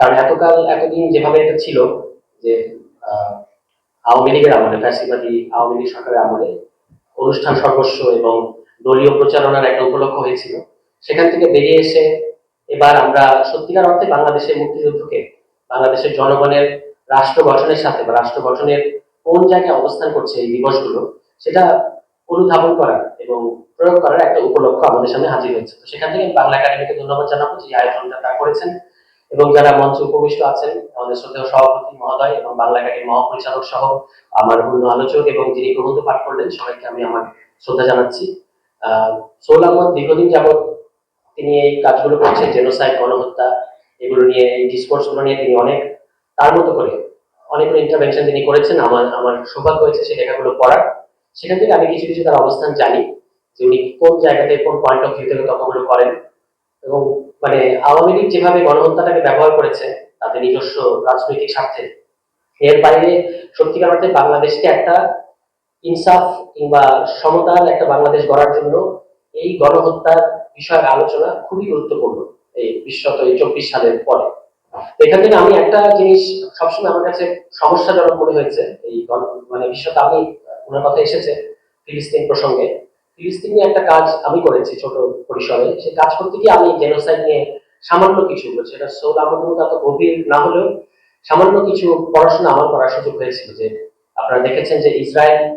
কারণ এতকাল, এতদিন যেভাবে এটা ছিল যে আওয়ামী লীগের আমলে, ফ্যাসিবাদী আওয়ামী লীগ সরকারের আমলে অনুষ্ঠান সর্বস্ব এবং দলীয় প্রচারণার একটা উপলক্ষ হয়েছিল, সেখান থেকে বেরিয়ে এসে এবার আমরা সত্যিকার অর্থে বাংলাদেশের মুক্তিযুদ্ধকে, বাংলাদেশের জনগণের রাষ্ট্র গঠনের সাথে বা রাষ্ট্র গঠনের কোন জায়গায় অবস্থান করছে এই দিবসগুলো, সেটা অনুধাবন করার এবং প্রয়োগ করার একটা উপলক্ষ আমাদের সামনে হাজির হয়েছে। তো সেখান থেকে বাংলা একাডেমিকে ধন্যবাদ জানাব যে আয়োজনটা তারা করেছেন। এবং যারা মঞ্চে উপবিষ্ট আছেন, আমাদের শ্রদ্ধেয় সভাপতি মহোদয় এবং বাংলা একাডেমির মহাপরিচালক সহ আমার অন্য আলোচক এবং যিনি প্রবন্ধ পাঠ করলেন, সবাইকে আমি আমার শ্রদ্ধা জানাচ্ছি। আহমদ দীর্ঘদিন যাবৎ তিনি এই কাজগুলো করছেন, জেনোসাইড, গণহত্যা, এগুলো নিয়ে, এই ডিসকোর্সগুলো নিয়ে তিনি অনেক, তার মতো করে অনেকগুলো ইন্টারভেনশন তিনি করেছেন। আমার আমার সৌভাগ্য হয়েছে সেই লেখাগুলো পড়ার। সেখান থেকে আমি কিছু কিছু তার অবস্থান জানি যে উনি কোন জায়গাতে কোন পয়েন্ট অফ ভিউ থেকে তথ্যগুলো করেন এবং মানে আওয়ামী লীগ যেভাবে গণহত্যাটাকে ব্যবহার করেছে, তাদের নিজস্ব রাজনৈতিক স্বার্থে, এর বাইরে সত্যিকার অর্থে বাংলাদেশকে একটা ইনসাফ কিংবা সমতাল একটা বাংলাদেশ গড়ার জন্য এই গণহত্যার বিষয়ের আলোচনা খুবই গুরুত্বপূর্ণ এই বিশ্বত এই চব্বিশ সালের পরে। এখান থেকে আমি একটা জিনিস সবসময় আমার কাছে সমস্যাজনক মনে হয়েছে, এই মানে বিশ্বত আমি ওনার কথা এসেছে ফিলিস্তিন প্রসঙ্গে। একটা কাজ আমি করেছি ছোট পরিসরে। সেই কাজ করতে গিয়ে আমি জেনোসাইড নিয়ে সামান্য কিছু, সেটা এত গভীর না হলেও সামান্য কিছু পড়াশোনা আমার করার সুযোগ হয়েছিল যে আপনারা দেখেছেন যে ইসরায়েল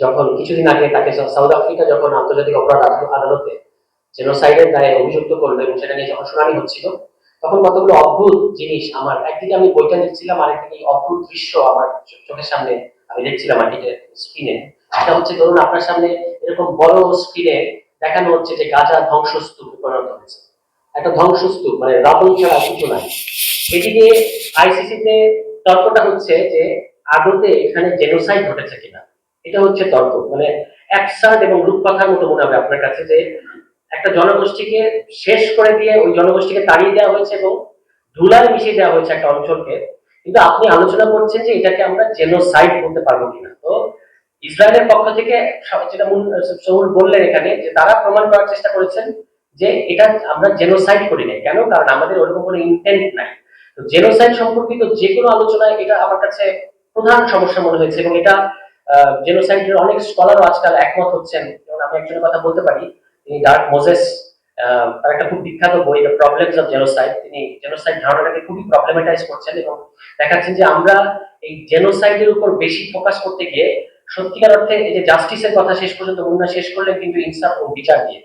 যখন কিছুদিন আগে তাকে সাউথ আফ্রিকা যখন আন্তর্জাতিক অপরাধ আদালত- জেনোসাইডের দায়ে অভিযুক্ত করল এবং সেটা নিয়ে যখন শুনানি হচ্ছিল, তখন কতগুলো অদ্ভুত জিনিস আমার, একদিকে আমি বইটা লিখছিলাম আরেকদিকে এই অদ্ভুত দৃশ্য আমার চোখের সামনে আমি দেখছিলাম আর স্ক্রিনে সেটা হচ্ছে, ধরুন আপনার সামনে এরকম বড় স্ক্রিনে দেখানো হচ্ছে যে গাজা ধ্বংসস্তূপে পরিণত হয়েছে। একটা ধ্বংসস্তূপ মানে রাবণ ছাড়া কিছু নাই। এদিকে আইসিসিতে তর্কটা হচ্ছে যে আদতে এখানে জেনোসাইড ঘটেছে কিনা। এটা হচ্ছে তর্ক। মানে অ্যাবসার্ড এবং রূপকথার মতো মনে হবে আপনার কাছে যে একটা জনগোষ্ঠীকে শেষ করে দিয়ে ওই জনগোষ্ঠীকে তাড়িয়ে দেওয়া হয়েছে এবং ধুলায় মিশিয়ে দেওয়া হয়েছে একটা অঞ্চলকে। কিন্তু আপনি আলোচনা করছেন যে এটাকে আমরা জেনোসাইড বলতে পারব কিনা। তো ইসরায়েলের পক্ষ থেকে যেটা সৌর বললেন এখানে, যে তারা প্রমাণ করার চেষ্টা করেছেন যে এটা আমরা জেনোসাইড করি নাই। কেন? কারণ আমাদের ওরকম কোনো ইন্টেন্ট নাই। তো জেনোসাইড সম্পর্কিত যে কোনো আলোচনায় এটা আমার কাছে প্রধান সমস্যা মনে হয়েছে এবং এটা জেনোসাইডের অনেক স্কলারও আজকাল একমত হচ্ছেন। যেমন আমি একজনের কথা বলতে পারি, তিনি ডার্ক মোজেস তার একটা খুব বিখ্যাত বই দ্য প্রবলেমস অফ জেনোসাইড তিনি জেনোসাইড ধারণাটাকে খুবই প্রবলেমেটাইজ করছেন এবং দেখাচ্ছেন যে আমরা এই জেনোসাইডের উপর বেশি ফোকাস করতে গিয়ে সত্যিকার অর্থে এই যে জাস্টিসের কথা শেষ পর্যন্ত মুন্না শেষ করলেন কিন্তু ইনসাফ ও বিচার দিয়ে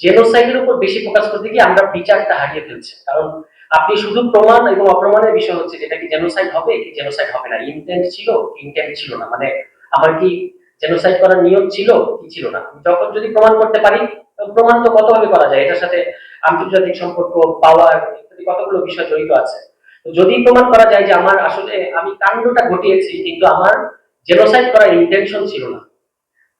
জেনোসাইডের উপর বেশি ফোকাস করতে গিয়ে আমরা বিচারটা হারিয়ে ফেলছি। কারণ আপনি শুধু প্রমাণ এবং অপ্রমাণের বিষয় হচ্ছে যেটা কি জেনোসাইড হবে, কি জেনোসাইড হবে না। ইন্টেন্ট ছিল ইন্টেন্ট ছিল না। মানে আমার কি জেনোসাইড করার নিয়ম ছিল, কি ছিল না? যখন যদি প্রমাণ করতে পারি প্রমাণ তো কতভাবে করা যায়? এটার সাথে আন্তর্জাতিক সম্পর্ক পাওয়ার ইত্যাদি কতগুলো বিষয় জড়িত আছে? যদি প্রমাণ করা যায় যে আমার আসলে আমি কাণ্ডটা ঘটিয়েছি, কিন্তু আমার জেনোসাইড করার ইন্টেনশন ছিল না।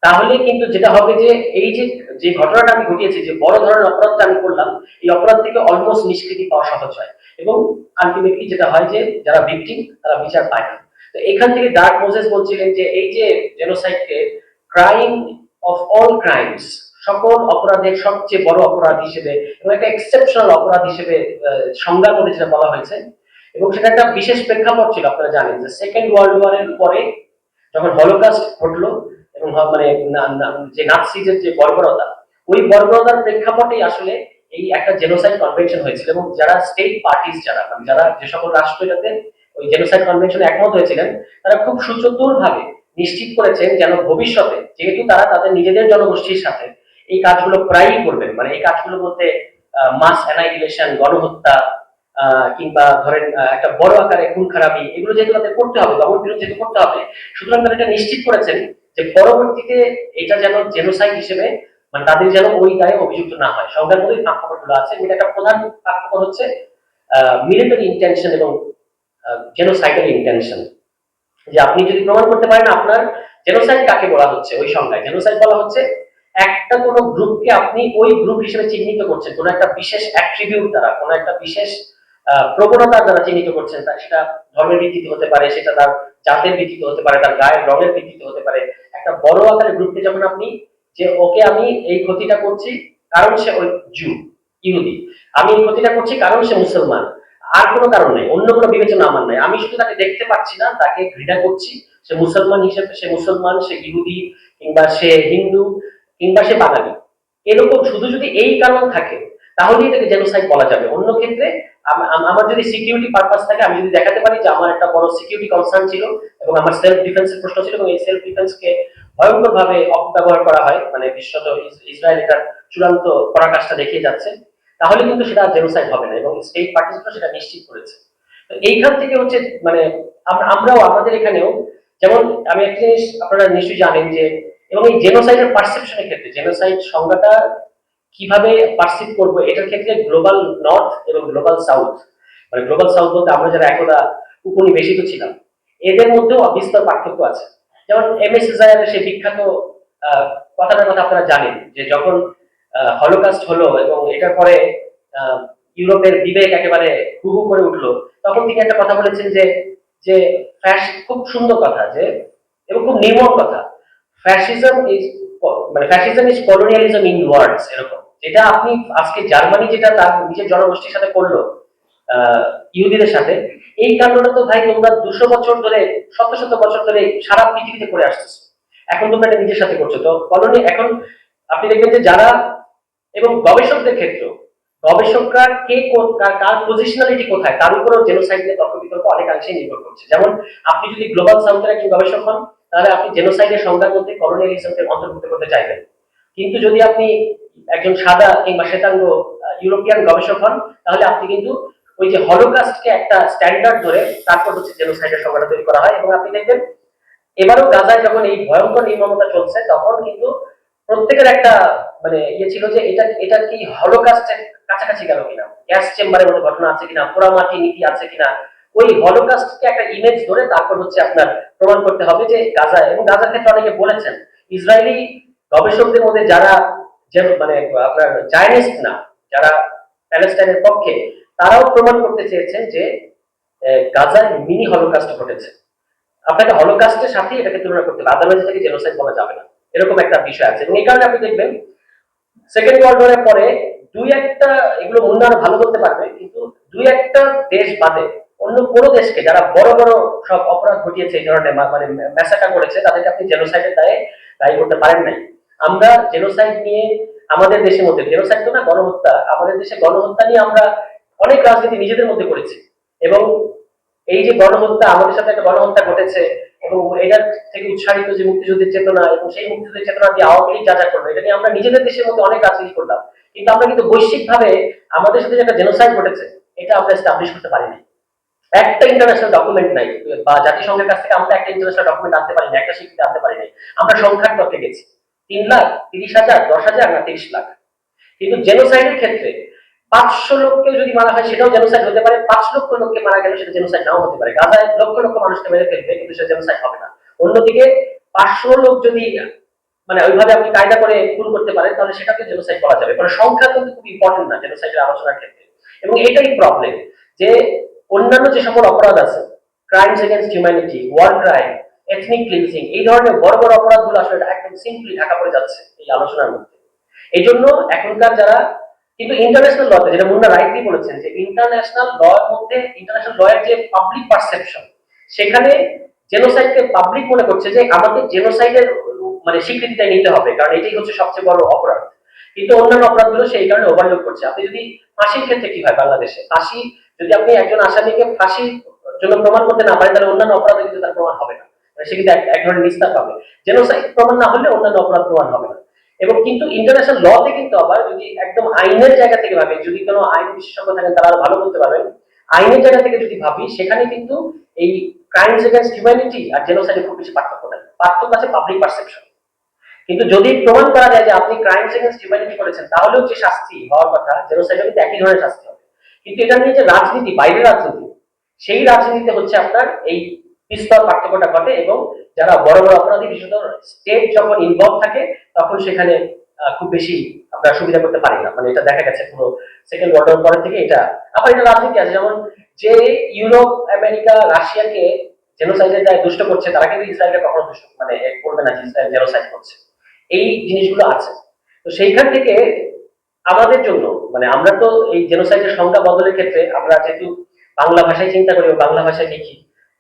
তাহলে কিন্তু যেটা হবে যে, এই যে যে ঘটনাটা আমি ঘটিয়েছি, যে বড় ধরনের অপরাধটা আমি করলাম, এই অপরাধ থেকে অলমোস্ট নিষ্কৃতি পাওয়া সহজ হয়। এবং আলটিমেটলি যেটা হয় যে, যারা ভিকটিম তারা বিচার পায় না। তো এখান থেকে ডার্ক মোজেস বলছিলেন যে, এই যে জেনোসাইডকে ক্রাইম অফ অল ক্রাইমস সকল অপরাধের সবচেয়ে বড় অপরাধ হিসেবে এবং একটা এক্সেপশনাল অপরাধ হিসেবে সংজ্ঞার মধ্যে যেটা বলা হয়েছে, এবং সেটা একটা বিশেষ প্রেক্ষাপট ছিল, আপনারা জানেন যে সেকেন্ড ওয়ার্ল্ড ওয়ারের পরে যখন হলোকাস্ট ঘটলো এবং মানে যে নাৎসিজের যে বর্বরতা, ওই বর্বরতার প্রেক্ষাপটেই আসলে এই একটা জেনোসাইড কনভেনশন হয়েছিল এবং যারা স্টেট পার্টিস যারা মানে যারা যে সকল রাষ্ট্র যাতে ওই জেনোসাইড কনভেনশনে একমত হয়েছিলেন, তারা খুব সুচতুর ভাবে নিশ্চিত করেছেন যেন ভবিষ্যতে যেহেতু তারা তাদের নিজেদের জনগোষ্ঠীর সাথে এই কাজগুলো প্রায়ই করবেন মানে এই কাজগুলো বলতে মাস অ্যানাইলেশন গণহত্যা কিংবা ধরেন একটা বড় আকারে খুন খারাপি এগুলো যেহেতু তাদের করতে হবে দমন বিরোধ যেহেতু করতে হবে, সুতরাং তারা এটা নিশ্চিত করেছেন যে পরবর্তীতে এটা যেন জেনোসাইড হিসেবে মানে তাদের যেন ওই দায়ে অভিযুক্ত না হয়। সংজ্ঞার মধ্যে ফাঁকফোকরগুলো আছে, এটা একটা প্রধান ফাঁকফোকর হচ্ছে মিলিটারি ইন্টেনশন এবং জেনোসাইডাল ইন্টেনশন যে আপনি যদি প্রমাণ করতে পারেন আপনার জেনোসাইড কাকে বলা হচ্ছে, ওই সংজ্ঞায়। জেনোসাইড বলা হচ্ছে, একটা কোন গ্রুপকে আপনি ওই গ্রুপ হিসেবে চিহ্নিত করছেন, কোনো একটা বিশেষ অ্যাট্রিবিউট দ্বারা, কোনো একটা বিশেষ আহ, প্রবণতার দ্বারা চিহ্নিত করছেন তা সেটা ধর্মের ভিত্তিতে হতে পারে সেটা তার জাতের ভিত্তিতে হতে পারে তার গায়ের রঙের ভিত্তিতে হতে পারে। একটা বড় আকারের গ্রুপকে যখন আপনি যে ওকে আমি এই ক্ষতিটা করছি কারণ সে ওই জু ইহুদি। আমি এই ক্ষতিটা করছি কারণ সে মুসলমান। আর কোনো কারণ নেই অন্য কোনো বিবেচনা আমার নাই। আমি শুধু তাকে দেখতে পাচ্ছি না তাকে ঘৃণা করছি। সে মুসলমান হিসেবে সে মুসলমান সে ইহুদি কিংবা সে হিন্দু কিংবা সে বাঙালি। এরকম শুধু যদি এই কারণ থাকে তাহলেই এটাকে জেনোসাইড বলা যাবে। অন্য ক্ষেত্রে আম- আম- আমার যদি সিকিউরিটি পারপাস থাকে, আমি যদি দেখাতে পারি যে আমার একটা বড় সিকিউরিটি কনসার্ন ছিল এবং আমার সেলফ ডিফেন্সের প্রশ্ন ছিল এবং এই সেলফ ডিফেন্সকে ভয়ঙ্কর ভাবে অপব্যবহার করা হয় মানে বিশ্বত ইসরায়েল এটার চূড়ান্ত পরাকাষ্ঠা দেখিয়ে যাচ্ছে, তাহলে কিন্তু সেটা জেনোসাইড হবে না এবং স্টেট পার্টিসিপেট সেটা নিশ্চিত করেছে। এইখান থেকে হচ্ছে মানে আমরাও, আমাদের এখানেও, যেমন আমি একটা জিনিস আপনারা নিশ্চয়ই জানেন যে, এবং এই জেনোসাইডের পারসেপশনের ক্ষেত্রে জেনোসাইড সংজ্ঞাটা কীভাবে পারসিভ করব, এটার ক্ষেত্রে গ্লোবাল নর্থ এবং গ্লোবাল সাউথ মানে গ্লোবাল সাউথ বলতে আমরা যারা একদা উপনিবেশিত ছিলাম, এদের মধ্যেও বিস্তর পার্থক্য আছে। যেমন এম এস ইসরায়েলের সেই বিখ্যাত কথাটার কথা আপনারা জানেন, যে যখন হলোকাস্ট হলো এবং এটার পরে ইউরোপের বিবেক একেবারে হু হু করে উঠল, তখন তিনি একটা কথা বলেছেন যে যে ফ্যাশ- খুব সুন্দর কথা, যে, এবং খুব নির্মম কথা। ফ্যাসিজম ইজ মানে fascism is colonialism in words এরকম। যেটা আপনি আজকে জার্মানি যেটা তার নিজের জনগোষ্ঠীর সাথে করল ইহুদিদের সাথে, এই কাণ্ডটা তো ভাই তোমরা দুশো বছর ধরে, শত শত বছর ধরে সারা পৃথিবীতে করে আসতেছো। এখন তোমরা এটা নিজের সাথে করছ। তো কলোনি এখন আপনি দেখবেন যে যারা এবং গবেষকদের ক্ষেত্রেও গবেষকরা কে কার- পজিশনালিটি কোথায়, তার উপরও জেনোসাইড নিয়ে তর্ক বিতর্ক অনেকাংশেই নির্ভর করছে। যেমন আপনি যদি গ্লোবাল সাউথের একজন গবেষক হন, তাহলে আপনি জেনোসাইডের সংজ্ঞার মধ্যে কলোনিয়ালিজমকে অন্তর্ভুক্ত করতে চাইবেন। কিন্তু যদি আপনি একজন সাদা কিংবা শ্বেতাঙ্গ ইউরোপিয়ান গবেষক হন, তাহলে আপনি কিন্তু ওই যে হলোকাস্টকে একটা স্ট্যান্ডার্ড ধরে তারপর হচ্ছে জেনোসাইডের সংজ্ঞাটা তৈরি করা হয়। এবং আপনি দেখবেন, এবারও গাজায় যখন এই ভয়ঙ্কর নির্মমতা চলছে, তখন কিন্তু প্রত্যেকের একটা মানে ইয়ে ছিল যে এটা এটা কি হলোকাস্টের কাছাকাছি গেল কিনা? গ্যাস চেম্বারের মতো ঘটনা আছে কিনা? পোড়ামাটি নীতি আছে কিনা? ওই হলোকাস্টকে একটা ইমেজ ধরে তারপর হচ্ছে আপনার প্রমাণ করতে হবে যে গাজা এবং গাজার ক্ষেত্রে অনেকে বলেছেন, ইসরায়েলি গবেষকদের মধ্যে যারা যে মানে আপনার জায়নিস্ট না, যারা প্যালেস্টাইনের পক্ষে, তারাও প্রমাণ করতে চেয়েছেন যে গাজায় মিনি হলোকাস্ট ঘটেছে। আপনাকে হলোকাস্টের সাথে এটাকে তুলনা করতে হবে আদারওয়াইজ এটাকে জেনোসাইড বলা যাবে না। এরকম একটা বিষয় আছে। এই কারণে আপনি দেখবেন সেকেন্ড ওয়ার্ল্ড ওয়ারের পরে দুই একটা, এগুলো উন্নয়ন ভালো করতে পারবে, কিন্তু দুই একটা দেশ বাদে অন্য কোনো দেশকে, যারা বড় বড় সব অপরাধ ঘটিয়েছে, এই ধরনের মানে ম্যাসাকার করেছে, তাদেরকে আপনি জেনোসাইডের দায়ে দায়ী করতে পারেন নাই। আমরা জেনোসাইড নিয়ে আমাদের দেশের মধ্যে জেনোসাইড তো না, গণহত্যা, আমাদের দেশে গণহত্যা নিয়ে আমরা অনেক রাজনীতি নিজেদের মধ্যে করেছি। এবং এই যে গণহত্যা, আমাদের সাথে একটা গণহত্যা ঘটেছে, এবং এটার থেকে উৎসাহিত যে মুক্তিযুদ্ধের চেতনা, এবং সেই মুক্তিযুদ্ধের চেতনা দিয়ে আওয়ামী লীগ যা যা করল, এটা নিয়ে আমরা নিজেদের দেশের মধ্যে অনেক রাজনীতি করলাম। কিন্তু আমরা কিন্তু বৈশ্বিক ভাবে আমাদের সাথে একটা জেনোসাইড ঘটেছে, এটা আমরা এস্টাবলিশ করতে পারিনি। একটা ইন্টারন্যাশনাল ডকুমেন্ট নাই, বা জাতিসংঘের কাছ থেকে আমরা একটা ইন্টারন্যাশনাল ডকুমেন্ট আনতে পারিনি, একটা স্বীকৃতি আনতে পারিনি। আমরা সংখ্যার তথ্যে গেছি। তিন লাখ, তিরিশ হাজার, দশ হাজার না তিরিশ লাখ। কিন্তু জেনোসাইডের ক্ষেত্রে পাঁচশো লোককে যদি মারা হয়, সেটাও জেনোসাইড হতে পারে। পাঁচ লক্ষ লোককে মারা গেলে সেটা জেনোসাইড নাও হতে পারে। গাজায় লক্ষ লক্ষ মানুষকে মেরে ফেলবে, কিন্তু সেটা জেনোসাইড হবে না। অন্যদিকে পাঁচশো লোক যদি মানে ওইভাবে আপনি কায়দা করে খুন করতে পারেন, তাহলে সেটাকে জেনোসাইড বলা যাবে। কারণ সংখ্যা কিন্তু খুব ইম্পর্টেন্ট না জেনোসাইডের আলোচনার ক্ষেত্রে। এবং এটাই প্রবলেম যে অন্যান্য যে সকল অপরাধ আছে crimes against humanity war crime ethnic cleansing এই ধরনের বড় বড় অপরাধগুলো আসলে একদম সিম্পলি ঢাকা পড়ে যাচ্ছে এই আলোচনার মধ্যে। এই জন্য এখনকার যারা, কিন্তু ইন্টারন্যাশনাল লতে যেটা মুন্না রাইটলি বলেছেন, যে ইন্টারন্যাশনাল ল এর মধ্যে ইন্টারন্যাশনাল ল এর যে পাবলিক পারসেপশন সেখানে জেনোসাইডকে পাবলিক মনে করছে যে আমাদের জেনোসাইডের মানে স্বীকৃতিটা নিতে হবে, কারণ এটাই হচ্ছে সবচেয়ে বড় অপরাধ। কিন্তু অন্যান্য অপরাধগুলো সেই কারণে ওভারলোড করছে। আপনি যদি ফাঁসির ক্ষেত্রে কি হয় বাংলাদেশে? ফাঁসি, যদি আপনি একজন আসামিকে ফাঁসির জন্য প্রমাণ করতে না পারেন, তাহলে অন্যান্য অপরাধে কিন্তু তার প্রমাণ হবে না। সে কিন্তু এক- ধরনের নিস্তার পাবে। জেনোসাইড প্রমাণ না হলে অন্যান্য অপরাধ প্রমাণ হবে না। এবং কিন্তু ইন্টারন্যাশনাল লতে কিন্তু আবার যদি একদম আইনের জায়গা থেকে ভাবে যদি কোনো আইন বিশেষজ্ঞ থাকেন, তারা ভালো পারবেন। আইনের জায়গা থেকে যদি ভাবি, সেখানে কিন্তু এই ক্রাইমস এগেন্স্ট হিউম্যানিটি আর খুব বেশি পার্থক্য পার্থক্য আছে পাবলিক পারসেপশন কিন্তু যদি প্রমাণ করা যায় যে আপনি ক্রাইমস এগেন্স্ট হিউম্যানিটি করেছেন, তাহলেও যে শাস্তি হওয়ার কথা জেনোসাইডে কিন্তু একই ধরনের শাস্তি হবে। কিন্তু এটা নিয়ে যে রাজনীতি, বাইরের রাজনীতি, সেই রাজনীতিতে হচ্ছে আপনার এই বিস্তর পার্থক্যটা ঘটে এবং যারা বড় বড় অপরাধী, বিশেষত স্টেট যখন ইনভলভ থাকে, তখন সেখানে খুব বেশি আমরা সুবিধা করতে পারি না। মানে এটা দেখা গেছে পুরো সেকেন্ড ওয়ার্ল্ড ওয়ার পরে থেকে এটা। আবার এটা রাজনীতি আছে, যেমন যে ইউরোপ, আমেরিকা, রাশিয়াকে জেনোসাইডের দায় দুষ্ট করছে, তারা কিন্তু ইসরায়েলকে কখনো দুষ্ট মানে করবে না ইসরায়েল জেনোসাইড করছে। এই জিনিসগুলো আছে। তো সেইখান থেকে আমাদের জন্য মানে আমরা তো এই জেনোসাইডের সংখ্যা বদলের ক্ষেত্রে আমরা যেহেতু বাংলা ভাষায় চিন্তা করি বাংলা ভাষায় লিখি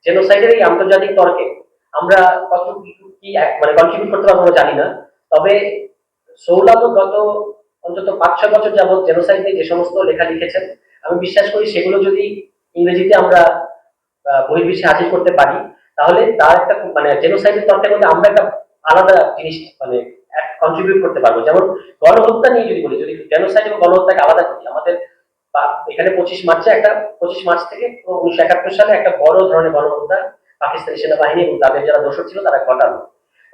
জেনোসাইডের এই আন্তর্জাতিক তর্কে আমরা কত কি মানে কন্ট্রিবিউট করতে পারব জানি না। তবে সৌলাভ গত অন্তত পাঁচ, ছয় বছর যাবৎ জেনোসাইড নিয়ে যে সমস্ত লেখা লিখেছেন, আমি বিশ্বাস করি সেগুলো যদি ইংরেজিতে আমরা বহির্বিশ্বে হাজির করতে পারি, তাহলে তার একটা মানে জেনোসাইডের তর্কের মধ্যে আমরা একটা আলাদা জিনিস মানে কন্ট্রিবিউট করতে পারব। যেমন গণহত্যা নিয়ে যদি বলি, যদি জেনোসাইড এবং গণহত্যাকে আলাদা করি, আমাদের বা- এখানে পঁচিশ মার্চে একটা, পঁচিশ মার্চ থেকে উনিশশো একাত্তর সালে একটা বড় ধরনের গণহত্যা পাকিস্তানি সেনাবাহিনী এবং তাদের যারা দোষর ছিল তারা ঘটানো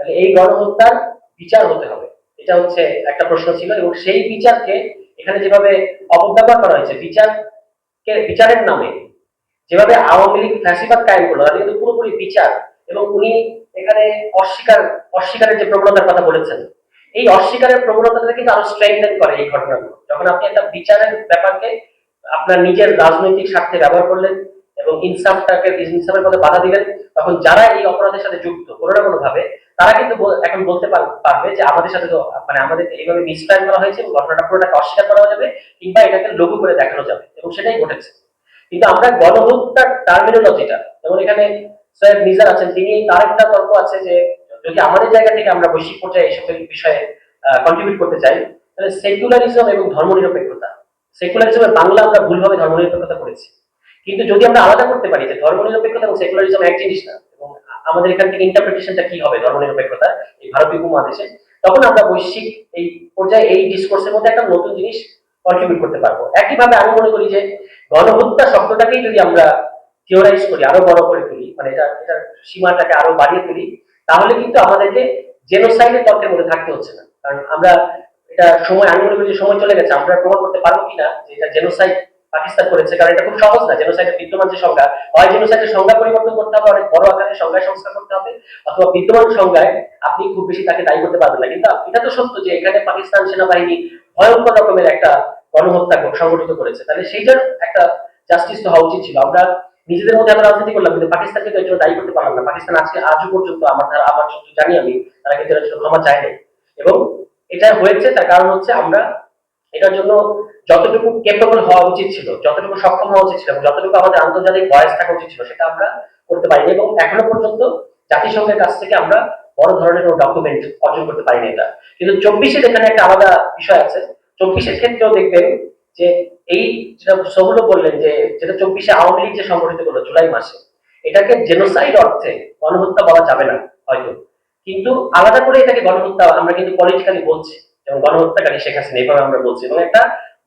তাহলে এই গণহত্যার বিচার হতে হবে। এটা হচ্ছে একটা প্রশ্ন ছিল এবং সেই বিচারকে এখানে যেভাবে অপব্যবহার করা হয়েছে বিচারকে বিচারের নামে যেভাবে আওয়ামী লীগ ফ্যাসিবাদ কায়েম করল, তাদের কিন্তু পুরোপুরি বিচার এবং উনি এখানে অস্বীকার, অস্বীকারের যে প্রবণতার কথা বলেছেন এই অস্বীকারের প্রবণতাটা কিন্তু আরও স্ট্রেংথেন করে এই ঘটনাগুলো। যখন আপনি একটা বিচারের ব্যাপারকে আপনার নিজের রাজনৈতিক স্বার্থে ব্যবহার করলেন এবং ইনসাফটাকে, ইনসাফের পথে বাধা দিলেন, তখন যারা এই অপরাধের সাথে যুক্ত, কোনো না কোনো ভাবে তারা কিন্তু এখন বলতে পার- পারবে যে আমাদের সাথে তো মানে আমাদের এইভাবে মিসপ্ল্যান করা হয়েছে এবং ঘটনাটা পুরোটাকে অস্বীকার করা যাবে, কিংবা এটাকে লঘু করে দেখানো যাবে, এবং সেটাই ঘটেছে। কিন্তু আমরা গণহত্যার টার্মিনোলজিটা যেমন এখানে সৈয়দ মিজার আছেন, তিনি তার একটা তর্ক আছে যে যদি আমাদের জায়গা থেকে আমরা বৈশ্বিক পর্যায়ে এইসব বিষয়ে কন্ট্রিবিউট করতে চাই, তাহলে সেকুলারিজম এবং ধর্মনিরপেক্ষতা। সেকুলারিজমের বাংলা আমরা ভুলভাবে ধর্মনিরপেক্ষতা করেছি। কিন্তু যদি আমরা আলাদা করতে পারি যে ধর্মনিরপেক্ষতা এবং সেকুলারিজম এক জিনিস না, এবং আমাদের এখান থেকে ইন্টারপ্রিটেশনটা কি হবে ধর্মনিরপেক্ষতা এই ভারতীয় উপমহাদেশে, তখন আমরা বৈশ্বিক এই পর্যায়ে এই ডিসকোর্সের মধ্যে একটা নতুন জিনিস কন্ট্রিবিউট করতে পারব। একইভাবে আমি মনে করি যে গণহত্যা শব্দটাকেই যদি আমরা থিওরাইজ করি, আরও বড় করে তুলি মানে এটা, এটার সীমাটাকে আরও বাড়িয়ে তুলি তাহলে কিন্তু আমাদেরকে জেনোসাইডের তর্কের মধ্যে থাকতে হচ্ছে না। কারণ আমরা এটা সময়, আমি মনে করি যে সময় চলে গেছে, আমরা প্রমাণ করতে পারব কিনা যে এটা জেনোসাইড পাকিস্তান করেছে, কারণ এটা খুব সহজ না। জেনোসাইডের বিদ্যমান যে সংজ্ঞা, হয় জেনোসাইডের সংজ্ঞা পরিবর্তন করতে হবে, অনেক বড় আকারের সংজ্ঞায় সংস্কার করতে হবে, অথবা বিদ্যমান সংজ্ঞায় আপনি খুব বেশি তাকে দায়ী করতে পারবেন না। কিন্তু এটা তো সত্য যে এখানে পাকিস্তান সেনাবাহিনী ভয়ঙ্কর রকমের একটা গণহত্যা সংগঠিত করেছে। তাহলে সেইটার একটা জাস্টিস তো হওয়া উচিত ছিল। আমরা নিজেদের মধ্যে আমরা রাজনীতি করলাম, কিন্তু পাকিস্তানকে তো এর দায়ী করতে পারলাম না। পাকিস্তান আজকে আজও পর্যন্ত আমার ধারা আমার যতটুকু জানি আমি তারা কিন্তু এর জন্য ক্ষমা চায় নাই। এবং এটা হয়েছে, তার কারণ হচ্ছে আমরা এটার জন্য যতটুকু কেপেবল হওয়া উচিত ছিল, যতটুকু সক্ষম হওয়া উচিত ছিল এবং যতটুকু আমাদের আন্তর্জাতিক বয়স থাকা উচিত ছিল, সেটা আমরা করতে পারিনি এবং এখনও পর্যন্ত জাতিসংঘের কাছ থেকে আমরা বড় ধরনের কোনো ডকুমেন্ট অর্জন করতে পারিনি এটা। কিন্তু চব্বিশের এখানে একটা আলাদা বিষয় আছে। চব্বিশের ক্ষেত্রেও দেখবেন যে এই যেটা সবুলো বললেন যে যেটা চব্বিশে আওয়ামী লীগ যে সংগঠিত করল জুলাই মাসে, এটাকে জেনোসাইড অর্থে গণহত্যা বলা যাবে না হয়তো। কিন্তু আলাদা করে এটাকে গণহত্যা, আমরা কিন্তু পলিটিক্যালি বলছি যেমন গণহত্যাকারী শেখ হাসিনা, এইভাবে আমরা বলছি এবং একটা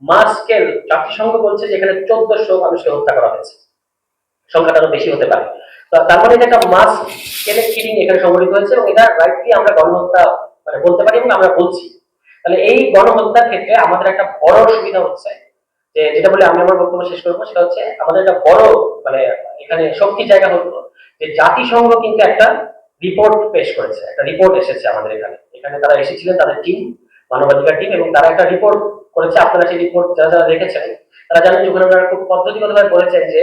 মাস স্কেল জাতিসংঘ বলছে যে এখানে চোদ্দশো মানুষকে হত্যা করা হয়েছে। সংখ্যাটা আরও বেশি হতে পারে। তো তার মানে এটা একটা মাস স্কেলের কিলিং এখানে সংগঠিত হয়েছে এবং এটা রাইটলি আমরা গণহত্যা মানে বলতে পারি এবং আমরা বলছি। তাহলে এই গণহত্যার ক্ষেত্রে আমাদের একটা বড় সুবিধা হচ্ছে, যে যেটা বলে আমি আমার বক্তব্য শেষ করব, সেটা হচ্ছে আমাদের একটা বড় মানে এখানে শক্তির জায়গা যে জাতিসংঘ কিন্তু একটা রিপোর্ট পেশ করেছে, একটা রিপোর্ট এসেছে আমাদের এখানে। এখানে তারা এসেছিলেন, তাদের টিম মানবাধিকার টিম এবং তারা একটা রিপোর্ট করেছে, আপনারা সেই রিপোর্ট যারা যারা দেখেছেন, তারা জানেন যে ওখানে খুব পদ্ধতিগতভাবে বলেছেন যে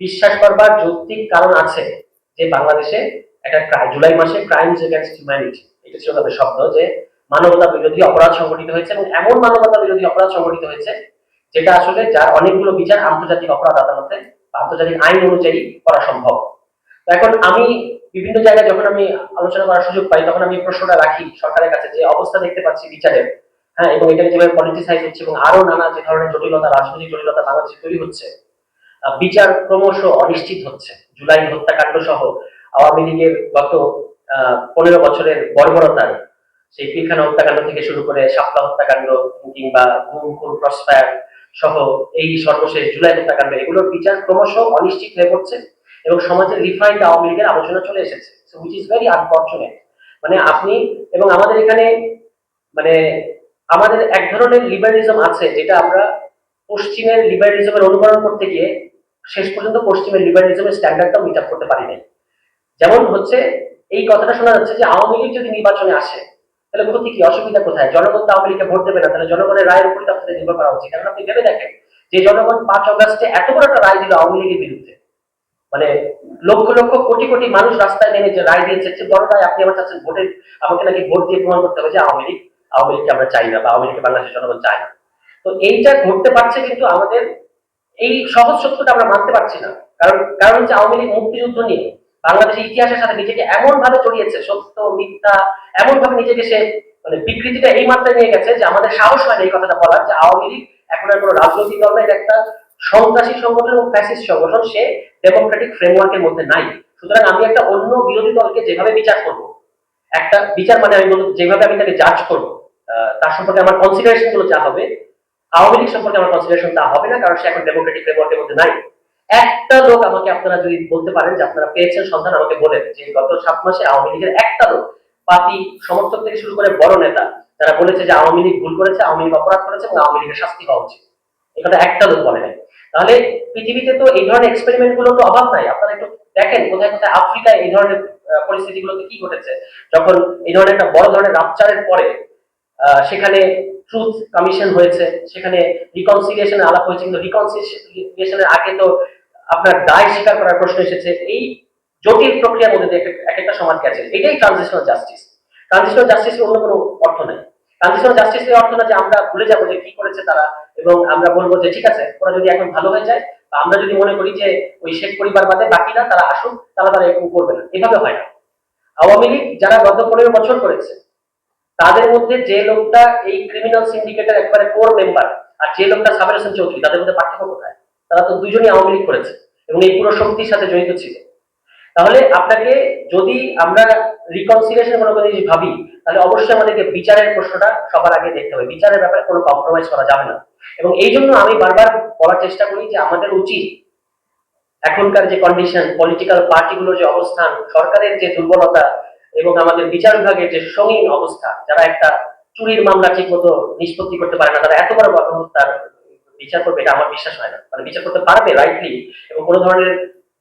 বিশ্বাস করবার যৌক্তিক কারণ আছে যে বাংলাদেশে একটা জুলাই মাসে ক্রাইমস এগেনস্ট হিউম্যানিটি এটা ছিল তাদের শব্দ যে মানবতা বিরোধী অপরাধ সংগঠিত হয়েছে এবং এমন মানবতা বিরোধী অপরাধ সংগঠিত হয়েছে যেটা আসলে যার অনেকগুলো বিচার আন্তর্জাতিক অপরাধ আদালতে আন্তর্জাতিক আইন অনুযায়ী করা সম্ভব। এখন আমি বিভিন্ন জায়গায় যখন আমি আলোচনা করার সুযোগ পাই, তখন আমি প্রশ্নটা রাখি সরকারের কাছে যে অবস্থা দেখতে পাচ্ছি বিচারের। হ্যাঁ এবং এখানে যেভাবে পলিটিসাইজ হচ্ছে এবং আরও নানা যে ধরনের জটিলতা, রাজনৈতিক জটিলতা বাংলাদেশে তৈরি হচ্ছে বিচার ক্রমশ অনিশ্চিত হচ্ছে। জুলাই হত্যাকাণ্ড সহ আওয়ামী লীগের গত পনেরো বছরের বর্বরতার সেই পিলখানা হত্যাকাণ্ড থেকে শুরু করে শাপলা হত্যাকাণ্ড, কিংবা গুম, খুন ক্রসফায়ার সহ এই সর্বশেষ জুলাই হত্যাকাণ্ড, এগুলোর বিচার ক্রমশ অনিশ্চিত হয়ে পড়ছে এবং সমাজের রিফাইন্ড আওয়ামী লীগের আলোচনা চলে এসেছে। উইচ ইজ ভেরি আনফর্চুনেট মানে আপনি এবং আমাদের এখানে মানে আমাদের এক ধরনের লিবারেলিজম আছে, যেটা আমরা পশ্চিমের লিবারেলিজমের অনুকরণ করতে গিয়ে শেষ পর্যন্ত পশ্চিমের লিবারেলিজমের স্ট্যান্ডার্ডটাও মিট আপ করতে পারি নাই যেমন হচ্ছে, এই কথাটা শোনা যাচ্ছে যে আওয়ামী লীগ যদি নির্বাচনে আসে তাহলে ক্ষতি কি অসুবিধা কোথায়? জনগণ তো আওয়ামী ভোট দেবে না, তাহলে জনগণের রায়ের উপরই তো আপনাদের নির্ভর করা উচিত। কারণ আপনি ভেবে দেখেন যে জনগণ পাঁচ অগাস্টে এত বড় একটা রায় দিল আওয়ামী লীগের বিরুদ্ধে। মানে লক্ষ লক্ষ কোটি কোটি মানুষ রাস্তায় নেমে যে রায় দিয়েছে যে বড় রায় আপনি আমার চাচ্ছেন ভোটের, আমাকে নাকি ভোট দিয়ে প্রমাণ করতে হবে যে আওয়ামী লীগ, আওয়ামী লীগকে আমরা চাই না বা আওয়ামী লীগকে বাংলাদেশের জনগণ চাই না। তো এইটা ঘটতে পারছে কিন্তু আমাদের, এই সহজ সত্যটা আমরা মানতে পারছি না। কারণ কারণ হচ্ছে আওয়ামী লীগ মুক্তিযুদ্ধ নিয়ে বাংলাদেশের ইতিহাসের সাথে নিজেকে এমন ভাবে জড়িয়েছে, সত্য, মিথ্যা এমন ভাবে নিজেকে সে মানে বিকৃতিটা এই মাত্রায় নিয়ে গেছে যে আমাদের সাহস হয় এই কথাটা বলার, যে আওয়ামী লীগ এখন আর কোনো রাজনৈতিক দল না এটা একটা সন্ত্রাসী সংগঠন এবং ফ্যাসিস্ট সংগঠন, সে ডেমোক্রেটিক ফ্রেমওয়ার্কের মধ্যে নাই। সুতরাং আমি একটা অন্য বিরোধী দলকে যেভাবে বিচার করব, একটা বিচার মানে আমি বলব যেভাবে আমি তাকে জাজ করব তার সম্পর্কে আমার কনসিডারেশনগুলো যা হবে, আওয়ামী লীগ সম্পর্কে আমার কনসিডারেশন তা হবে না, কারণ সে এখন ডেমোক্রেটিক ফ্রেমওয়ার্কের মধ্যে নাই। একটা লোক আমাকে আপনারা যদি বলতে পারেন যে আপনারা পেয়েছেন সন্ধান, আমাকে বলেন যে গত সাত মাসে আওয়ামী লীগের একটা লোক পাতি সমর্থক থেকে শুরু করে বড় নেতা যারা বলেছে যে আওয়ামী লীগ ভুল করেছে, আওয়ামী লীগ অপরাধ করেছে এবং আওয়ামী লীগের শাস্তি হওয়া উচিত। এখানে একটা লোক বলে নাই। তাহলে পৃথিবীতে তো এই ধরনের এক্সপেরিমেন্টগুলো তো অভাব নাই। আপনারা একটু দেখেন কোথায় কোথায় আফ্রিকায় এই ধরনের পরিস্থিতিগুলোতে কি ঘটেছে। যখন এই ধরনের একটা বড় ধরনের রাপচারের পরে সেখানে ট্রুথ কমিশন হয়েছে, সেখানে রিকনসিলিয়েশনের আলাপ হয়েছে, কিন্তু রিকনসিলিয়েশনের আগে তো আপনার দায় স্বীকার করার প্রশ্ন এসেছে, এই জটিল প্রক্রিয়ার মধ্যে এক- এক একটা সমাজ গেছে এটাই ট্রানজিশনাল জাস্টিস ট্রানজিশনাল জাস্টিসের অন্য কোনো অর্থ নেই। ট্রানজিশনাল জাস্টিসের অর্থ না যে আমরা ভুলে যাব যে কি করেছে তারা এবং আমরা বলব যে ঠিক আছে, ওরা যদি এখন ভালো হয়ে যায়, বা আমরা যদি মনে করি যে ওই শেখ পরিবার বাদে বাকি না, তারা আসুক, তারা তারা এরকম করবে না। এভাবে হয় না। আওয়ামী লীগ যারা গত পনেরো বছর করেছে, তাদের মধ্যে যে লোকটা এই ক্রিমিনাল সিন্ডিকেটের একবারে কোর মেম্বার আর যে লোকটা সাবের হোসেন চৌধুরী, তাদের মধ্যে পার্থক্য কোথায়? তারা তো দুজনই আওয়ামী লীগ করেছে এবং এই পুরো শক্তির সাথে জড়িত ছিল। তাহলে আপনাকে যদি আমরা রিকনসিলিয়েশন কোনো কোনো জিনিস ভাবি, তাহলে অবশ্যই আমাদেরকে বিচারের প্রশ্নটা সবার আগে দেখতে হবে। বিচারের ব্যাপারে কোনো কম্প্রোমাইজ করা যাবে না। এবং এই জন্য আমি বারবার বলার চেষ্টা করি যে আমাদের উচিত এখনকার যে কন্ডিশন পলিটিক্যাল পার্টিগুলোর যে অবস্থান, সরকারের যে দুর্বলতা এবং আমাদের বিচার বিভাগের যে সঙ্গীন অবস্থা, যারা একটা চুরির মামলা ঠিক মতো নিষ্পত্তি করতে পারে না, তারা এত বড় গণহত্যার বিচার করবে এটা আমার বিশ্বাস হয় না। মানে বিচার করতে পারবে রাইটলি এবং কোনো ধরনের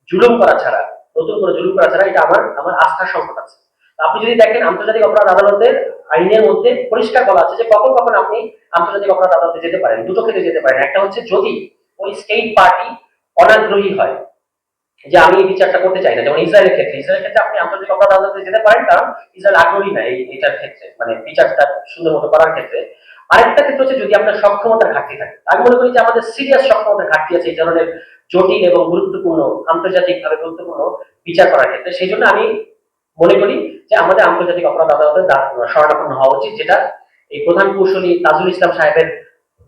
জুলুম করা ছাড়া, নতুন করে জুলুম করা ছাড়া এটা আমার আমার আস্থার সংকট আছে। আপনি যদি দেখেন আন্তর্জাতিক অপরাধ আদালতের আইনের মধ্যে পরিষ্কার বলা আছে যে কখন কখন আপনি আন্তর্জাতিক অপরাধ আদালতে যেতে পারেন, দুটো ক্ষেত্রে যেতে পারেন। একটা হচ্ছে যদি ওই স্টেট পার্টি অনাগ্রহী হয় যে আমি এই বিচারটা করতে চাই না, যেমন ইসরায়েলের ক্ষেত্রে। ইসরায়েলের ক্ষেত্রে আপনি আন্তর্জাতিক অপরাধ আদালতে যেতে পারেন, কারণ ইসরায়েল আগ্রহী না এই, এটার ক্ষেত্রে। মানে বিচারটা সুন্দর মতো করার ক্ষেত্রে। আরেকটা ক্ষেত্র হচ্ছে যদি আপনার সক্ষমতার ঘাটতি থাকে। আমি মনে করি যে আমাদের সিরিয়াস সক্ষমতার ঘাটতি আছে এই ধরনের জটিল এবং গুরুত্বপূর্ণ, আন্তর্জাতিকভাবে গুরুত্বপূর্ণ বিচার করার ক্ষেত্রে। সেই জন্য আমি মনে করি যে আমাদের আন্তর্জাতিক অপরাধ আদালতের শরণাপন্ন হওয়া উচিত, যেটা এই প্রধান কৌশলী তাজুল ইসলাম সাহেবের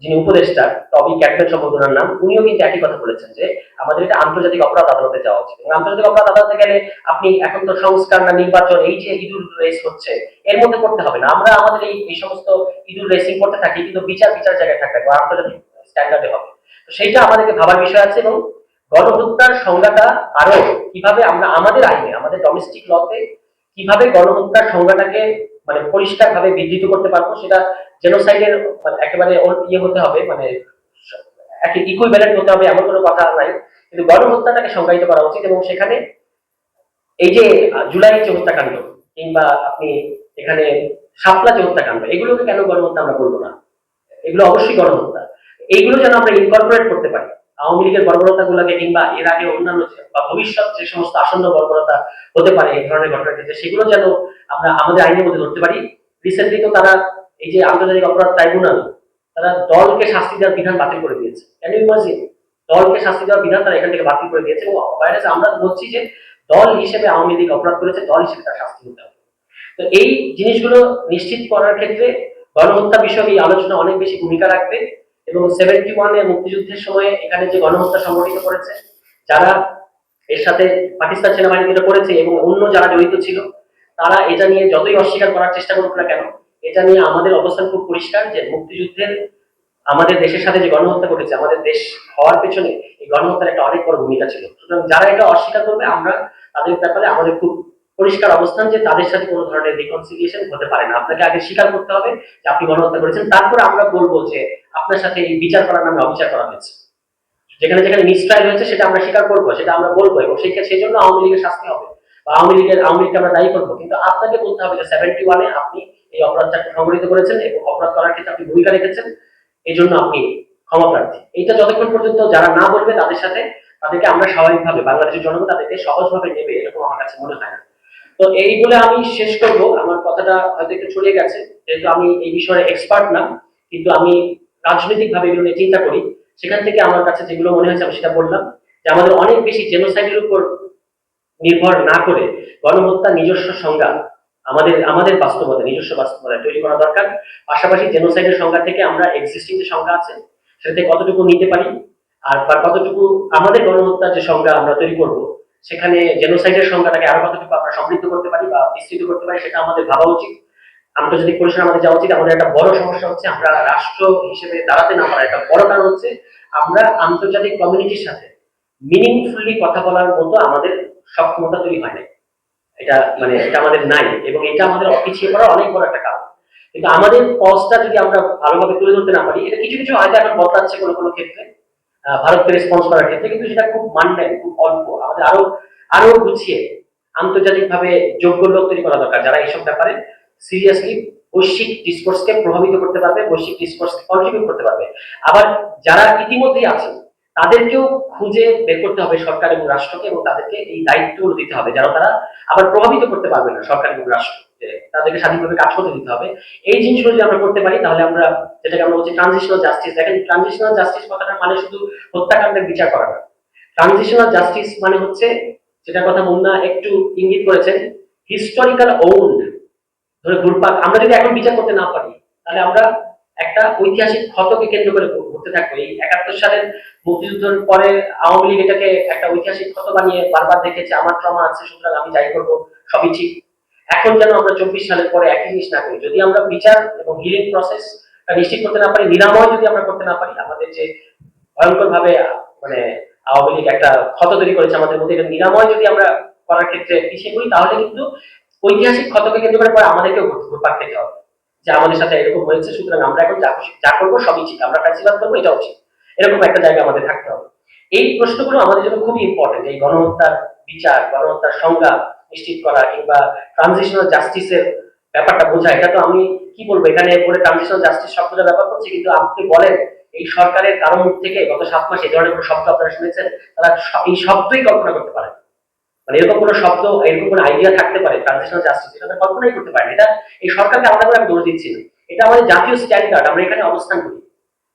যিনি উপদেষ্টা টবি ক্যাটম্যান সম্ভবত ওনার নাম, উনিও কিন্তু একই কথা বলেছেন যে আমাদের এটা আন্তর্জাতিক অপরাধ আদালতে যাওয়া উচিত। আন্তর্জাতিক অপরাধ আদালতে গেলে আপনি এখন তো সংস্কার না, নির্বাচন, এই যে ইদুল রেস হচ্ছে, এর মধ্যে করতে হবে না। আমরা আমাদের এই এই সমস্ত ইদুল রেসিং করতে থাকি, কিন্তু বিচার বিচার জায়গায় থাকতে বা আন্তর্জাতিক স্ট্যান্ডার্ডে হবে। তো সেইটা আমাদেরকে ভাবার বিষয় আছে এবং গণহত্যার সংজ্ঞাটা আরও কীভাবে আমরা, আমাদের আইনে, আমাদের ডোমেস্টিক লতে কীভাবে গণহত্যার সংজ্ঞাটাকে মানে পরিষ্কার ভাবে বিধৃত করতে পারব, সেটা জেনোসাইডের মানে একেবারে ইয়ে হতে হবে মানে একই ইকুইভ্যালেন্ট হতে হবে এমন কোনো কথা নাই। কিন্তু গণহত্যাটাকে সংজ্ঞায়িত করা উচিত এবং সেখানে এই যে জুলাই যে হত্যাকাণ্ড কিংবা আপনি এখানে শাপলা যে হত্যাকাণ্ড, এগুলোকে কেন গণহত্যা আমরা বলব না? এগুলো অবশ্যই গণহত্যা। এইগুলো যেন আমরা ইনকর্পোরেট করতে পারি। আওয়ামী লীগের বর্বরতা গুলাকে কিংবা এর আগে অন্যান্য বা ভবিষ্যৎ যে সমস্ত আসন্ন বর্বরতা হতে পারে এই ধরনের ক্ষেত্রে সেগুলো যেন আমরা আমাদের আইনের মধ্যে ধরতে পারি। রিসেন্টলি তো তারা এই যে আন্তর্জাতিক অপরাধ ট্রাইব্যুনাল, তারা দলকে শাস্তি দেওয়ার বিধান বাতিল করে দিয়েছে। ক্যান ইউ ইমাজিন দলকে শাস্তি দেওয়ার বিধান তারা এখান থেকে বাতিল করে দিয়েছে এবং আমরা বলছি যে দল হিসেবে আওয়ামী লীগ অপরাধ করেছে, দল হিসেবে তার শাস্তি হতে হবে। তো এই জিনিসগুলো নিশ্চিত করার ক্ষেত্রে গণহত্যা বিষয়ক এই আলোচনা অনেক বেশি ভূমিকা রাখবে। এবং সেভেন্টি ওয়ানে মুক্তিযুদ্ধের সময় এখানে যে গণহত্যা সংগঠিত করেছে, যারা এর সাথে পাকিস্তান সেনাবাহিনী যেটা করেছে এবং অন্য যারা জড়িত ছিল, তারা এটা নিয়ে যতই অস্বীকার করার চেষ্টা করুক না কেন, এটা নিয়ে আমাদের অবস্থান খুব পরিষ্কার যে মুক্তিযুদ্ধের আমাদের দেশের সাথে যে গণহত্যা ঘটেছে, আমাদের দেশ হওয়ার পেছনে এই গণহত্যার একটা অনেক বড় ভূমিকা ছিল। সুতরাং যারা এটা অস্বীকার করবে, আমরা তাদের ব্যাপারে আমাদের খুব পরিষ্কার অবস্থান যে তাদের সাথে কোনো ধরনের রিকনসিলিয়েশন হতে পারে না। আপনাকে আগে স্বীকার করতে হবে যে আপনি গণহত্যা করেছেন। তারপরে আমরা বলব যে আপনার সাথে এই বিচার করার নামে অবিচার করা হয়েছে। যেখানে যেখানে মিসট্রায়াল হয়েছে, সেটা আমরা স্বীকার করব, সেটা আমরা বলব এবং সেই সেই জন্য আওয়ামী লীগের শাস্তি হবে। বা আওয়ামী লীগের আওয়ামী লীগকে আমরা দায়ী করব। কিন্তু আপনাকে বলতে হবে যে সেভেন্টি ওয়ানে আপনি এই অপরাধটাকে সংগঠিত করেছেন এবং অপরাধ করার ক্ষেত্রে আপনি ভূমিকা রেখেছেন। এই জন্য আপনি ক্ষমা প্রার্থী। এইটা যতক্ষণ পর্যন্ত যারা না বলবে তাদের সাথে, তাদেরকে আমরা স্বাভাবিকভাবে বাংলাদেশের জনগণ তাদেরকে সহজভাবে নেবে, এরকম আমার কাছে মনে হয় না। তো এই বলে আমি শেষ করব। আমার কথাটা হয়তো একটু ছড়িয়ে গেছে, যেহেতু আমি এই বিষয়ে এক্সপার্ট না, কিন্তু আমি রাজনৈতিক ভাবে এগুলো নিয়ে চিন্তা করি। সেখান থেকে আমার কাছে যেগুলো মনে হয়েছে আমি সেটা বললাম, যে আমাদের অনেক বেশি জেনোসাইডের উপর নির্ভর না করে গণহত্যার নিজস্ব সংজ্ঞা আমাদের আমাদের বাস্তবতা, নিজস্ব বাস্তবতা তৈরি করা দরকার। পাশাপাশি জেনোসাইডের সংজ্ঞা থেকে আমরা এক্সিস্টিং যে সংজ্ঞা আছে সেটা থেকে কতটুকু নিতে পারি, আর কতটুকু আমাদের গণহত্যার যে সংজ্ঞা আমরা তৈরি করব সেখানে জেনোসাইডের সংজ্ঞাটাকে আরও কতটুকু আমরা সমৃদ্ধ করতে পারি বা বিস্তৃত করতে পারি, সেটা আমাদের ভাবা উচিত। আন্তর্জাতিক পরিসরে আমাদের যাওয়া উচিত, আমাদের একটা বড় সমস্যা হচ্ছে আমরা রাষ্ট্র হিসেবে দাঁড়াতে না পারা একটা বড় কারণ হচ্ছে আমরা আন্তর্জাতিক কমিউনিটির সাথে মিনিংফুলি কথা বলার মতো আমাদের সক্ষমতা তৈরি হয় না এটা মানে এটা আমাদের নাই এবং এটা আমাদের পিছিয়ে পড়ার অনেক বড় একটা কারণ। কিন্তু আমাদের কজটা যদি আমরা ভালোভাবে তুলে ধরতে না পারি, এটা কিছু কিছু হয়তো এখন বদলাচ্ছে কোনো কোনো ক্ষেত্রে। ভারতকে রেসপন্স করার ক্ষেত্রে কিন্তু সেটা খুব মানবেন, খুব অল্প। আমাদের আরও আরও গুছিয়ে আন্তর্জাতিকভাবে যোগ্য লোক তৈরি করা দরকার যারা এইসব ব্যাপারে সিরিয়াসলি বৈশ্বিক ডিসকোর্সকে প্রভাবিত করতে পারবে, বৈশ্বিক ডিসকোর্সকে কন্ট্রিবিউট করতে পারবে। আবার যারা ইতিমধ্যেই আছেন তাদেরকেও খুঁজে বের করতে হবে সরকার এবং রাষ্ট্রকে এবং তাদেরকে এই দায়িত্বগুলো দিতে হবে যেন তারা আবার প্রভাবিত করতে পারবে না সরকার এবং রাষ্ট্র তাদেরকে স্বাধীনভাবে কাজ করতে দিতে হবে। এই জিনিসগুলো যদি আমরা করতে পারি, তাহলে আমরা যেটাকে আমরা বলছি ট্রানজিশনাল জাস্টিস দেখেন ট্রানজিশনাল জাস্টিস কথাটা মানে শুধু হত্যাকাণ্ডের বিচার করা না। ট্রানজিশনাল জাস্টিস মানে হচ্ছে যেটা কথা মুন্না একটু ইঙ্গিত করেছেন হিস্টোরিক্যাল ওন্ড ধরে, ঘুরপাক। আমরা যদি এখন বিচার করতে না পারি, তাহলে আমরা একটা ঐতিহাসিক ক্ষতকে কেন্দ্র করে ঘুরতে থাকব। এই একাত্তর সালের মুক্তিযুদ্ধের পরে আওয়ামী লীগ এটাকে একটা ঐতিহাসিক ক্ষত বানিয়ে বারবার দেখেছে, আমার ট্রমা আছে, সুতরাং আমি যাই করব, সবই ঠিক। এখন যেন আমরা চব্বিশ সালের পরে একই জিনিস না করি, যদি আমরা বিচার এবং হিলিং প্রসেস নিশ্চিত করতে না পারি, নিরাময় যদি আমরা করতে না পারি, আমাদের যে ভয়ঙ্কর ভাবে মানে আওয়ামী লীগ একটা ক্ষত তৈরি করেছে আমাদের মধ্যে, এটা নিরাময় যদি আমরা করার ক্ষেত্রে পিছিয়ে পড়ি তাহলে কিন্তু ঐতিহাসিক ক্ষতকে কেন্দ্র করে পরে আমাদেরকেও ঘুরপাক খেতে হবে। যে আমাদের সাথে এরকম হয়েছে, সুতরাং আমরা এখন যা করব সবই ঠিক। আমরা ফ্যাসিবাদ করব এটা উচিত এরকম একটা জায়গা আমাদের থাকতে হবে। এই প্রশ্নগুলো আমাদের জন্য খুবই ইম্পর্টেন্ট এই গণহত্যার বিচার, গণহত্যার সংজ্ঞা নিশ্চিত করা কিংবা ট্রানজিশনাল জাস্টিসের ব্যাপারটা বোঝা, এটা তো আমি কি বলব? এখানে পরে ট্রানজিশনাল জাস্টিস শব্দটা ব্যবহার করছি, কিন্তু আপনি বলেন, এই সরকারের কারণ থেকে গত সাত মাসে এই ধরনের কোনো শব্দ আপনারা শুনেছেন? তারা এই শব্দই কল্পনা করতে পারেন। মানে এরকম কোনো শব্দ, এরকম কোনো আইডিয়া থাকতে পারে ট্রানজিশনাল জাস্টিস এটা কল্পনাই করতে পারেন। এটা এই সরকারকে আলাদা করে আমি দোষ দিচ্ছি না। এটা আমাদের জাতীয় স্ট্যান্ডার্ড আমরা এখানে অবস্থান করি।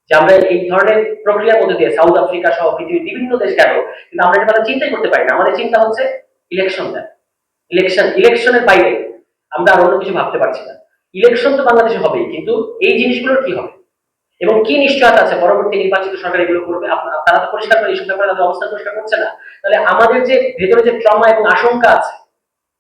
যে আমরা এই ধরনের প্রক্রিয়ার মধ্যে দিয়ে সাউথ আফ্রিকা সহ পৃথিবীর বিভিন্ন দেশ গেল, কিন্তু আমরা এটা চিন্তাই করতে পারি না। আমাদের চিন্তা হচ্ছে ইলেকশন ইলেকশনটা ইলেকশন ইলেকশনের বাইরে আমরা আর অন্য কিছু ভাবতে পারছি না। ইলেকশন তো বাংলাদেশে হবেই, কিন্তু এই জিনিসগুলোর কি হবে? এবং কি নিশ্চয়তা আছে? পরবর্তী নির্বাচিত সরকার এগুলো করবে? আপ- তারা তো পরিষ্কার করে এইসব ব্যাপারে তাদের অবস্থা পরিষ্কার করছে না। তাহলে আমাদের যে ভেতরে যে ট্রমা এবং আশঙ্কা আছে,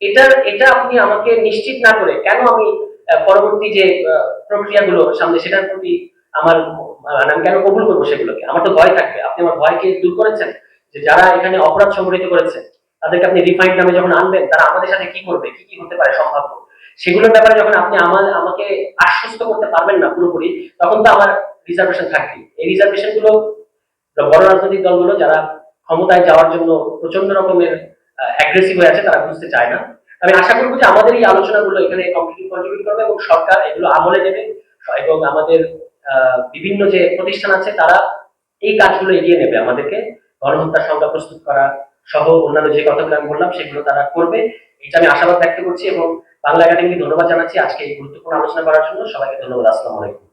এটার, এটা আপনি আমাকে নিশ্চিত না করে কেন আমি পরবর্তী যে প্রক্রিয়াগুলো সামনে সেটার প্রতি আমার মানে আমি কেন কবুল করব সেগুলোকে? আমার তো ভয় থাকবে। আপনি আমার ভয়কে দূর করেছেন যে যারা এখানে অপরাধ সংগঠিত করেছে, তাদেরকে আপনি রিফাইন্ড নামে যখন আনবেন, তারা আমাদের সাথে কি করবে? কি কি হতে পারে সম্ভাব্য? সেগুলোর ব্যাপারে যখন আপনি আমার, আমাকে আশ্বস্ত করতে পারবেন না পুরোপুরি, তখন তো আমার রিজার্ভেশন থাকবে এই রিজার্ভেশনগুলো বড় রাজনৈতিক দলগুলো যারা ক্ষমতায় যাওয়ার জন্য প্রচণ্ড রকমের অ্যাগ্রেসিভ হয়ে আছে, তারা বুঝতে চায় না। আমি আশা করব যে আমাদের এই আলোচনাগুলো এখানে কন্ট্রিবিউট করবে এবং সরকার এগুলো আমলে নেবে এবং আমাদের বিভিন্ন যে প্রতিষ্ঠান আছে, তারা এই কাজগুলো এগিয়ে নেবে আমাদেরকে। গণহত্যার সংখ্যা প্রস্তুত করা সহ অন্যান্য যে কথাগুলো আমি বললাম, সেগুলো তারা করবে। এটা আমি আশাবাদ ব্যক্ত করছি এবং বাংলা একাডেমিকে ধন্যবাদ জানাচ্ছি। আজকে এই গুরুত্বপূর্ণ আলোচনা করার জন্য সবাইকে ধন্যবাদ। আসসালামু আলাইকুম।